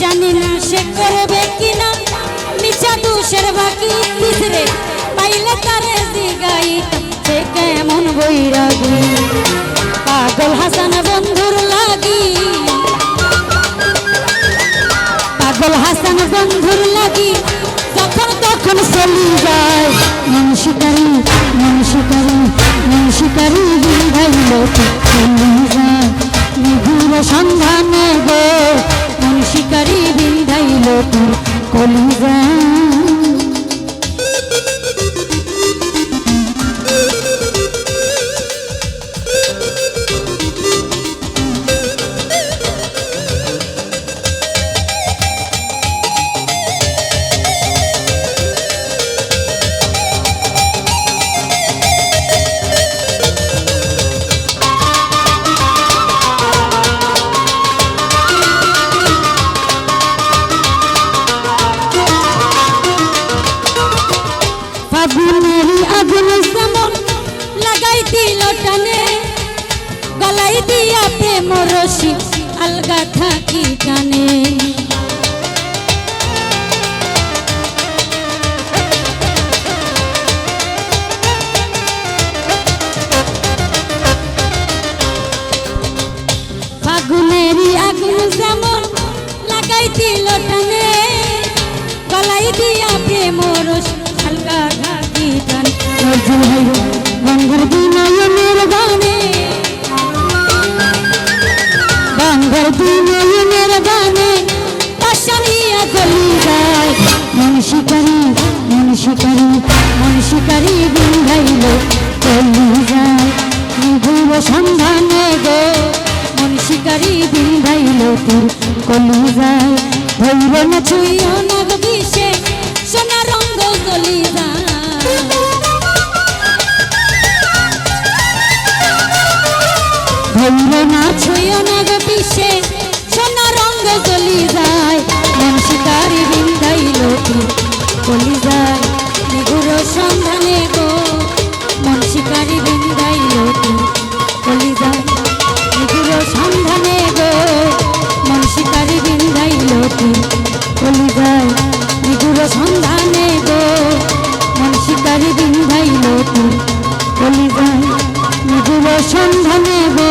জানি না সে করবে কিনা। মিছা দুষের বাকি তিসরে পাইলে তারে জিগাইতাম সে কেমন বৈরাগী। পাগল হাসান বন্ধুর লাগি। পাগল হাসান বন্ধুর লাগি। যখন চলি যায়। মন শিকারি মন শিকারি মন শিকারি বিধাইল চলি যায়। নিগুর সন্ধানে গো, মন শিকারি কলি যায়। গলাই দিয়া প্রেম রশি আলগা থাকি টানে ফাগুনেরই আগুন যেমন লাগাই দিল টানে, গলাই দিয়া প্রেম রশি আলগা থাকি টানে বিনয়নের গানে। গঙ্গার বিনয়নের গানে পাশানিয়া গলি যায়। মন শিকারি, মন গো, মন শিকারি বিন্ধাইল তোর কলি যায়। ধৈর না ছুইও না সোনা রঙ্গ গলি যায়। ধৈর্য না ছুঁয় না গো পিসে, সোনা রঙ্গ জ্বলি যায়, মন শিকারি নিগুর সন্ধানে গো, মন শিকারি বিন্ধাইল গলি যায় নিগুর সন্ধানে গো, মন শিকারি বিন্ধাইল গলি যায় নিগুর সন্ধানে গো, মন শিকারি বিন্ধাইল গলি যায় নিগুর সন্ধানে গো।